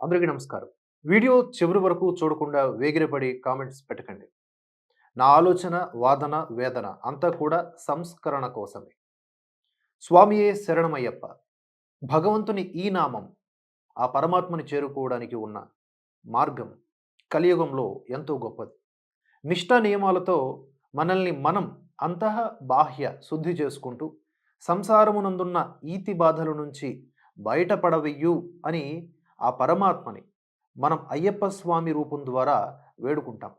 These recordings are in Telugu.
అందరికీ నమస్కారం. వీడియో చివరి వరకు చూడకుండా వేగిరపడి కామెంట్స్ పెట్టకండి. నా ఆలోచన వాదన వేదన అంతా కూడా సంస్కరణ కోసమే. స్వామియే శరణమయ్యప్ప భగవంతుని ఈ నామం ఆ పరమాత్మని చేరుకోవడానికి ఉన్న మార్గం కలియుగంలో ఎంతో గొప్పది. నిష్ఠా నియమాలతో మనల్ని మనం అంతః బాహ్య శుద్ధి చేసుకుంటూ సంసారమునందున్న ఈతి బాధల నుంచి బయటపడవయ్యు అని ఆ పరమాత్మని మనం అయ్యప్ప స్వామి రూపం ద్వారా వేడుకుంటాం.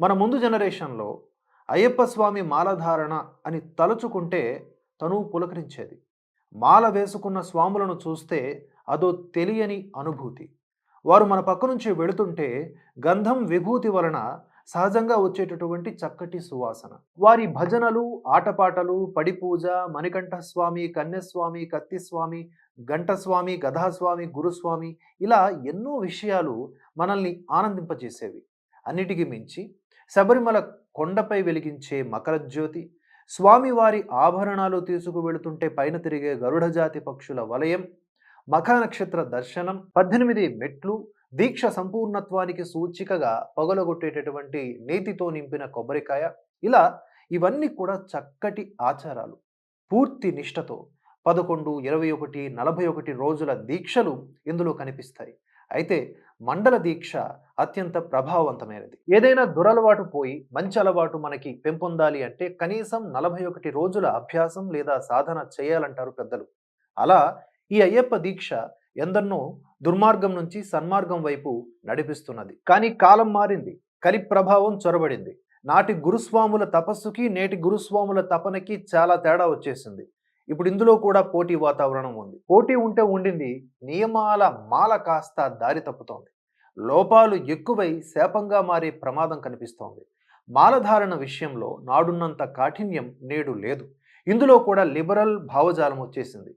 మన ముందు జనరేషన్లో అయ్యప్ప స్వామి మాలధారణ అని తలుచుకుంటే తను పులకరించేది. మాల వేసుకున్న స్వాములను చూస్తే అదో తెలియని అనుభూతి. వారు మన పక్క నుంచి వెళుతుంటే గంధం విభూతి వలన సహజంగా వచ్చేటటువంటి చక్కటి సువాసన. వారి భజనలు ఆటపాటలు పడిపూజ మణికంఠస్వామి కన్యస్వామి కత్తిస్వామి గంటస్వామి గధాస్వామి గురుస్వామి ఇలా ఎన్నో విషయాలు మనల్ని ఆనందింపజేసేవి. అన్నిటికీ మించి శబరిమల కొండపై వెలిగించే మకరజ్యోతి స్వామివారి ఆభరణాలు తీసుకువెళుతుంటే పైన తిరిగే గరుడజాతి పక్షుల వలయం మఖ నక్షత్ర దర్శనం పద్దెనిమిది మెట్లు దీక్ష సంపూర్ణత్వానికి సూచికగా పగలగొట్టేటటువంటి నేతితో నింపిన కొబ్బరికాయ ఇలా ఇవన్నీ కూడా చక్కటి ఆచారాలు. పూర్తి నిష్టతో పదకొండు ఇరవై ఒకటి నలభై ఒకటి రోజుల దీక్షలు ఇందులో కనిపిస్తాయి. అయితే మండల దీక్ష అత్యంత ప్రభావవంతమైనది. ఏదైనా దురలవాటు పోయి మంచి అలవాటు మనకి పెంపొందాలి అంటే కనీసం నలభై ఒకటి రోజుల అభ్యాసం లేదా సాధన చేయాలంటారు పెద్దలు. అలా ఈ అయ్యప్ప దీక్ష ఎందరినో దుర్మార్గం నుంచి సన్మార్గం వైపు నడిపిస్తున్నది. కానీ కాలం మారింది. కలి ప్రభావం చొరబడింది. నాటి గురుస్వాముల తపస్సుకి నేటి గురుస్వాముల తపనకి చాలా తేడా వచ్చేసింది. ఇప్పుడు ఇందులో కూడా పోటీ వాతావరణం ఉంది. పోటీ ఉంటే ఉండింది నియమాల మాల కాస్త దారి తప్పుతోంది. లోపాలు ఎక్కువై శాపంగా మారే ప్రమాదం కనిపిస్తోంది. మాలధారణ విషయంలో నాడున్నంత కాఠిన్యం నేడు లేదు. ఇందులో కూడా లిబరల్ భావజాలం వచ్చేసింది.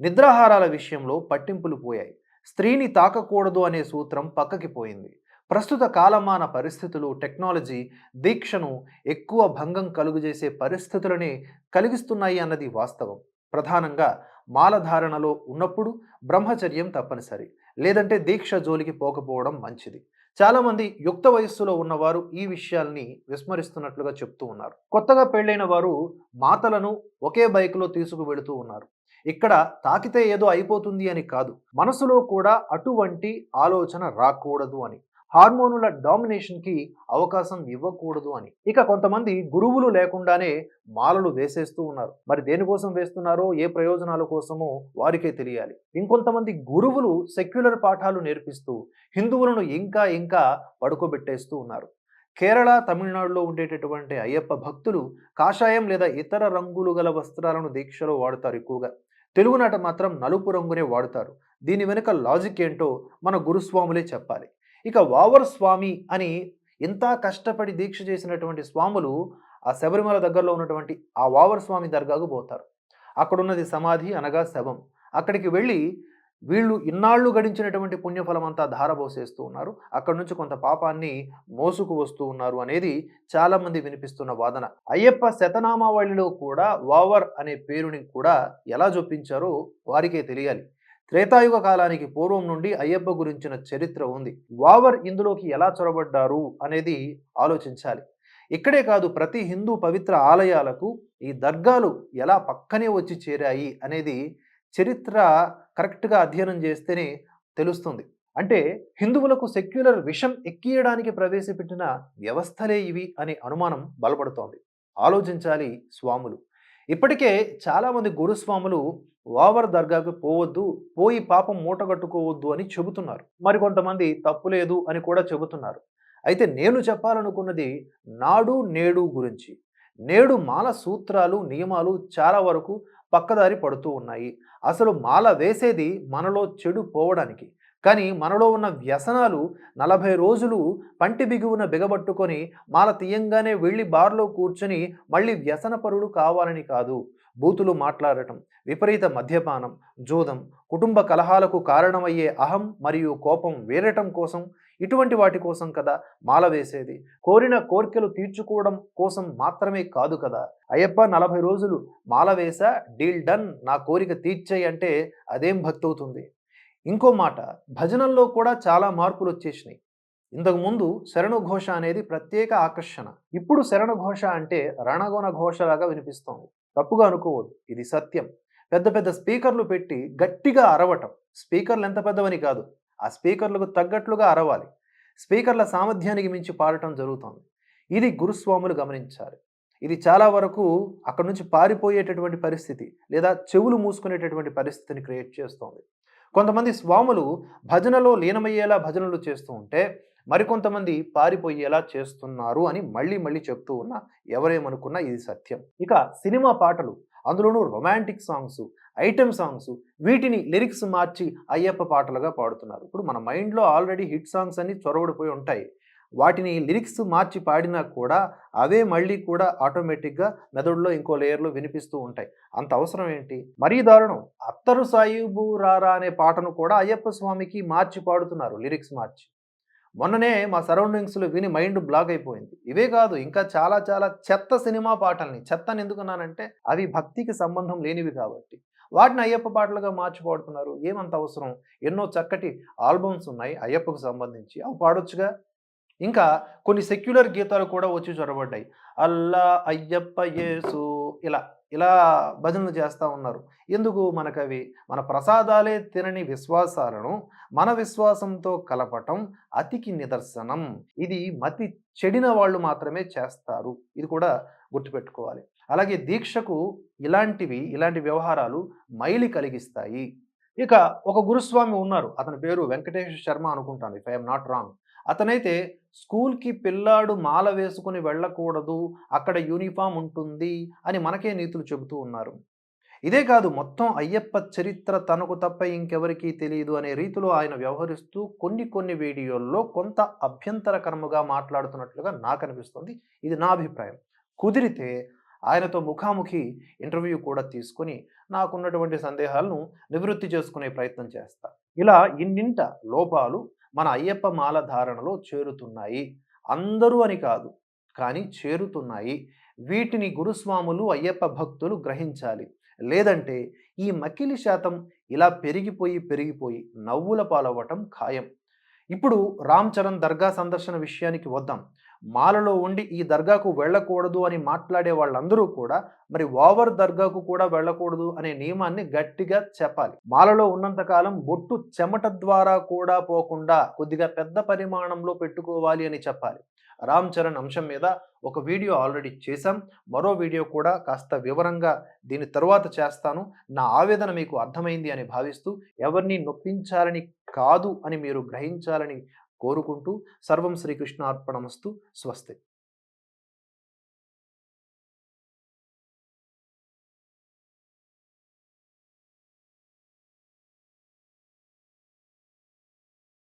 నిద్రాహారాల విషయంలో పట్టింపులు పోయాయి. స్త్రీని తాకకూడదు అనే సూత్రం పక్కకి పోయింది. ప్రస్తుత కాలమాన పరిస్థితులు టెక్నాలజీ దీక్షను ఎక్కువ భంగం కలుగజేసే పరిస్థితులనే కలిగిస్తున్నాయి అన్నది వాస్తవం. ప్రధానంగా మాలధారణలో ఉన్నప్పుడు బ్రహ్మచర్యం తప్పనిసరి. లేదంటే దీక్ష జోలికి పోకపోవడం మంచిది. చాలామంది యుక్త వయస్సులో ఉన్నవారు ఈ విషయాల్ని విస్మరిస్తున్నట్లుగా చెప్తూ ఉన్నారు. కొత్తగా పెళ్ళైన వారు మాతలను ఒకే బైక్లో తీసుకు వెళుతూ ఉన్నారు. ఇక్కడ తాకితే ఏదో అయిపోతుంది అని కాదు. మనసులో కూడా అటువంటి ఆలోచన రాకూడదు అని. హార్మోనుల డామినేషన్కి అవకాశం ఇవ్వకూడదు అని. ఇక కొంతమంది గురువులు లేకుండానే మాలలు వేసేస్తూ ఉన్నారు. మరి దేనికోసం వేస్తున్నారో ఏ ప్రయోజనాల కోసమో వారికే తెలియాలి. ఇంకొంతమంది గురువులు సెక్యులర్ పాఠాలు నేర్పిస్తూ హిందువులను ఇంకా ఇంకా పడుకోబెట్టేస్తూ ఉన్నారు. కేరళ తమిళనాడులో ఉండేటటువంటి అయ్యప్ప భక్తులు కాషాయం లేదా ఇతర రంగులు గల వస్త్రాలను దీక్షలో వాడుతారు ఎక్కువగా. తెలుగునాట మాత్రం నలుపు రంగునే వాడుతారు. దీని వెనుక లాజిక్ ఏంటో మన గురుస్వాములే చెప్పాలి. ఇక వావర్ స్వామి అని ఇంత కష్టపడి దీక్ష చేసినటువంటి స్వాములు ఆ శబరిమల దగ్గరలో ఉన్నటువంటి ఆ వావర్ స్వామి దర్గాకు పోతారు. అక్కడున్నది సమాధి అనగా శవం. అక్కడికి వెళ్ళి వీళ్ళు ఇన్నాళ్ళు గడించినటువంటి పుణ్యఫలం అంతా ధారబోసేస్తూ ఉన్నారు. అక్కడి నుంచి కొంత పాపాన్ని మోసుకు వస్తూ ఉన్నారు అనేది చాలామంది వినిపిస్తున్న వాదన. అయ్యప్ప శతనామావళిలో కూడా వావర్ అనే పేరుని కూడా ఎలా జొప్పించారో వారికే తెలియాలి. త్రేతాయుగ కాలానికి పూర్వం నుండి అయ్యప్ప గురించిన చరిత్ర ఉంది. వావర్ ఇందులోకి ఎలా చొరబడ్డారు అనేది ఆలోచించాలి. ఇక్కడే కాదు ప్రతి హిందూ పవిత్ర ఆలయాలకు ఈ దర్గాలు ఎలా పక్కనే వచ్చి చేరాయి అనేది చరిత్ర కరెక్ట్గా అధ్యయనం చేస్తేనే తెలుస్తుంది. అంటే హిందువులకు సెక్యులర్ విషం ఎక్కియడానికి ప్రవేశపెట్టిన వ్యవస్థలే ఇవి అనే అనుమానం బలపడుతోంది. ఆలోచించాలి స్వాములు. ఇప్పటికే చాలామంది గురుస్వాములు వావర్ దర్గాకు పోవద్దు పోయి పాపం మూటగట్టుకోవద్దు అని చెబుతున్నారు. మరికొంతమంది తప్పు లేదు అని కూడా చెబుతున్నారు. అయితే నేను చెప్పాలనుకున్నది నాడు నేడు గురించి. నేడు మాల సూత్రాలు నియమాలు చాలా వరకు పక్కదారి పడుతూ ఉన్నాయి. అసలు మాల వేసేది మనలో చెడు పోవడానికి. కానీ మనలో ఉన్న వ్యసనాలు నలభై రోజులు పంటి బిగువున బిగబట్టుకొని మాల తీయంగానే వెళ్ళి బార్లో కూర్చొని మళ్ళీ వ్యసనపరుడు కావాలని కాదు. బూతులు మాట్లాడటం విపరీత మద్యపానం జూదం కుటుంబ కలహాలకు కారణమయ్యే అహం మరియు కోపం వేరటం కోసం ఇటువంటి వాటి కోసం కదా మాల వేసేది. కోరిన కోరికలు తీర్చుకోవడం కోసం మాత్రమే కాదు కదా. అయ్యప్ప నలభై రోజులు మాల వేసా డీల్ డన్ నా కోరిక తీర్చేయి అంటే అదేం భక్తవుతుంది? ఇంకో మాట భజనల్లో కూడా చాలా మార్పులు వచ్చేసినాయి ఇంతకుముందు శరణు ఘోష అనేది ప్రత్యేక ఆకర్షణ. ఇప్పుడు శరణు ఘోష అంటే రణగొన ఘోషలాగా వినిపిస్తోంది. తప్పుగా అనుకోవద్దు ఇది సత్యం. పెద్ద పెద్ద స్పీకర్లు పెట్టి గట్టిగా అరవటం. స్పీకర్లు ఎంత పెద్దవని కాదు ఆ స్పీకర్లకు తగ్గట్లుగా అరవాలి. స్పీకర్ల సామర్థ్యానికి మించి పాడటం జరుగుతోంది. ఇది గురుస్వాములు గమనించాలి. ఇది చాలా వరకు అక్కడ నుంచి పారిపోయేటటువంటి పరిస్థితి లేదా చెవులు మూసుకునేటటువంటి పరిస్థితిని క్రియేట్ చేస్తోంది. కొంతమంది స్వాములు భజనలో లీనమయ్యేలా భజనలు చేస్తూ ఉంటే మరికొంతమంది పారిపోయేలా చేస్తున్నారు అని మళ్ళీ మళ్ళీ చెప్తూ ఉన్నా ఎవరేమనుకున్నా ఇది సత్యం. ఇక సినిమా పాటలు అందులోనూ రొమాంటిక్ సాంగ్స్ ఐటెం సాంగ్స్ వీటిని లిరిక్స్ మార్చి అయ్యప్ప పాటలుగా పాడుతున్నారు. ఇప్పుడు మన మైండ్లో ఆల్రెడీ హిట్ సాంగ్స్ అన్ని చొరవడిపోయి ఉంటాయి. వాటిని లిరిక్స్ మార్చి పాడినా కూడా అవే మళ్ళీ కూడా ఆటోమేటిక్గా మెదడులో ఇంకో లేయర్లో వినిపిస్తూ ఉంటాయి. అంత అవసరం ఏంటి? మరీ దారుణం. అత్తరు సాయిబు రారా అనే పాటను కూడా అయ్యప్ప స్వామికి మార్చి పాడుతున్నారు లిరిక్స్ మార్చి. మొన్ననే మా సరౌండింగ్స్లో విని మైండ్ బ్లాక్ అయిపోయింది. ఇవే కాదు ఇంకా చాలా చాలా చెత్త సినిమా పాటల్ని చెత్తని ఎందుకున్నానంటే అవి భక్తికి సంబంధం లేనివి కాబట్టి. వాటిని అయ్యప్ప పాటలుగా మార్చి పాడుతున్నారు. ఏమంత అవసరం? ఎన్నో చక్కటి ఆల్బమ్స్ ఉన్నాయి అయ్యప్పకు సంబంధించి. అవి పాడొచ్చుగా? ఇంకా కొన్ని సెక్యులర్ గీతాలు కూడా వచ్చి చొరబడ్డాయి. అల్లా అయ్యప్ప యేసు ఇలా ఇలా భజనలు చేస్తూ ఉన్నారు. ఎందుకు మనకవి? మన ప్రసాదాలే తినని విశ్వాసాలను మన విశ్వాసంతో కలపటం అతికి నిదర్శనం. ఇది మతి చెడిన వాళ్ళు మాత్రమే చేస్తారు. ఇది కూడా గుర్తుపెట్టుకోవాలి. అలాగే దీక్షకు ఇలాంటివి ఇలాంటి వ్యవహారాలు మైలి కలిగిస్తాయి. ఇక ఒక గురుస్వామి ఉన్నారు. అతని పేరు వెంకటేశ్వర శర్మ అనుకుంటాను ఇఫ్ ఐఎమ్ నాట్ రాంగ్ అతనైతే స్కూల్కి పిల్లాడు మాల వేసుకుని వెళ్ళకూడదు అక్కడ యూనిఫామ్ ఉంటుంది అని మనకే నీతులు చెబుతూ ఉన్నారు. ఇదే కాదు మొత్తం అయ్యప్ప చరిత్ర తనకు తప్ప ఇంకెవరికీ తెలియదు అనే రీతిలో ఆయన వ్యవహరిస్తూ కొన్ని కొన్ని వీడియోల్లో కొంత అభ్యంతరకరముగా మాట్లాడుతున్నట్లుగా నాకు అనిపిస్తుంది ఇది నా అభిప్రాయం. కుదిరితే ఆయనతో ముఖాముఖి ఇంటర్వ్యూ కూడా తీసుకొని నాకున్నటువంటి సందేహాలను నివృత్తి చేసుకునే ప్రయత్నం చేస్తా. ఇలా ఇన్నింట లోపాలు మన అయ్యప్ప మాల ధారణలో చేరుతున్నాయి. అందరూ అని కాదు కానీ చేరుతున్నాయి. వీటిని గురుస్వాములు అయ్యప్ప భక్తులు గ్రహించాలి. లేదంటే ఈ మకిలి శాతం ఇలా పెరిగిపోయి పెరిగిపోయి నవ్వుల పాలవ్వటం ఖాయం. ఇప్పుడు రామ్ చరణ్ దర్గా సందర్శన విషయానికి వద్దాం. మాలలో ఉండి ఈ దర్గాకు వెళ్ళకూడదు అని మాట్లాడే వాళ్ళందరూ కూడా మరి ఓవర్ దర్గాకు కూడా వెళ్ళకూడదు అనే నియమాన్ని గట్టిగా చెప్పాలి. మాలలో ఉన్నంతకాలం బొట్టు చెమట ద్వారా కూడా పోకుండా కొద్దిగా పెద్ద పరిమాణంలో పెట్టుకోవాలి అని చెప్పాలి. రామ్ చరణ్ అంశం మీద ఒక వీడియో ఆల్రెడీ చేశాం. మరో వీడియో కూడా కాస్త వివరంగా దీని తరువాత చేస్తాను. నా ఆవేదన మీకు అర్థమైంది అని భావిస్తూ ఎవరిని నొప్పించాలని కాదు అని మీరు గ్రహించాలని కోరుకుంటూ సర్వం శ్రీకృష్ణార్పణమస్తు. స్వస్తి.